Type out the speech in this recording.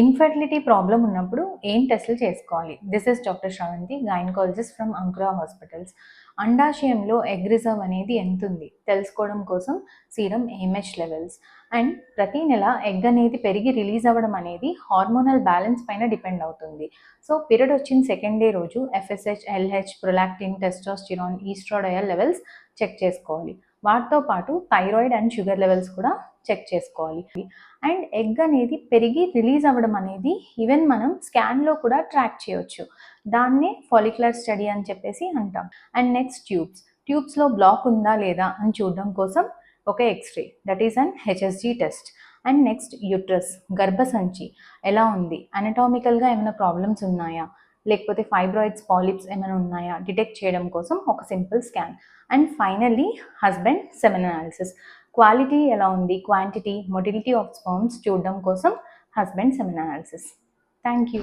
Infertility problem ఉన్నప్పుడు ఏం టెస్టులు చేసుకోవాలి? This is doctor Shravanthi gynaecologist from Ankura hospitals అండాశయంలో egg reserve అనేది ఎంత ఉంది తెలుసుకోవడం కోసం సీరం ఏమెచ్ లెవెల్స్ అండ్ ప్రతి నెల ఎగ్ అనేది పెరిగి రిలీజ్ అవ్వడం అనేది హార్మోనల్ బ్యాలెన్స్ పైన డిపెండ్ అవుతుంది. సో పీరియడ్ వచ్చిన సెకండ్ డే రోజు FSH LH prolactin testosterone estradiol levels check చేసుకోవాలి. వాటితో పాటు థైరాయిడ్ అండ్ షుగర్ లెవెల్స్ కూడా చెక్ చేసుకోవాలి. అండ్ ఎగ్ అనేది పెరిగి రిలీజ్ అవ్వడం అనేది ఈవెన్ మనం స్కాన్లో కూడా ట్రాక్ చేయవచ్చు దాన్నే ఫాలిక్యులర్ స్టడీ అని చెప్పేసి అంటాం. And next tubes. ట్యూబ్స్లో బ్లాక్ ఉందా లేదా అని చూడడం కోసం ఒక X-ray that is an HSG test and next uterus గర్భసంచి ఎలా ఉంది? అనటామికల్గా ఏమైనా ప్రాబ్లమ్స్ ఉన్నాయా? లేకపోతే ఫైబ్రాయిడ్స్ పాలిప్స్ ఏమైనా ఉన్నాయా? డిటెక్ట్ చేయడం కోసం ఒక simple scan and finally husband semen analysis quality ఎలా ఉంది? క్వాంటిటీ మొటిలిటీ ఆఫ్ స్పర్మ్స్ చూడడం కోసం husband semen analysis thank you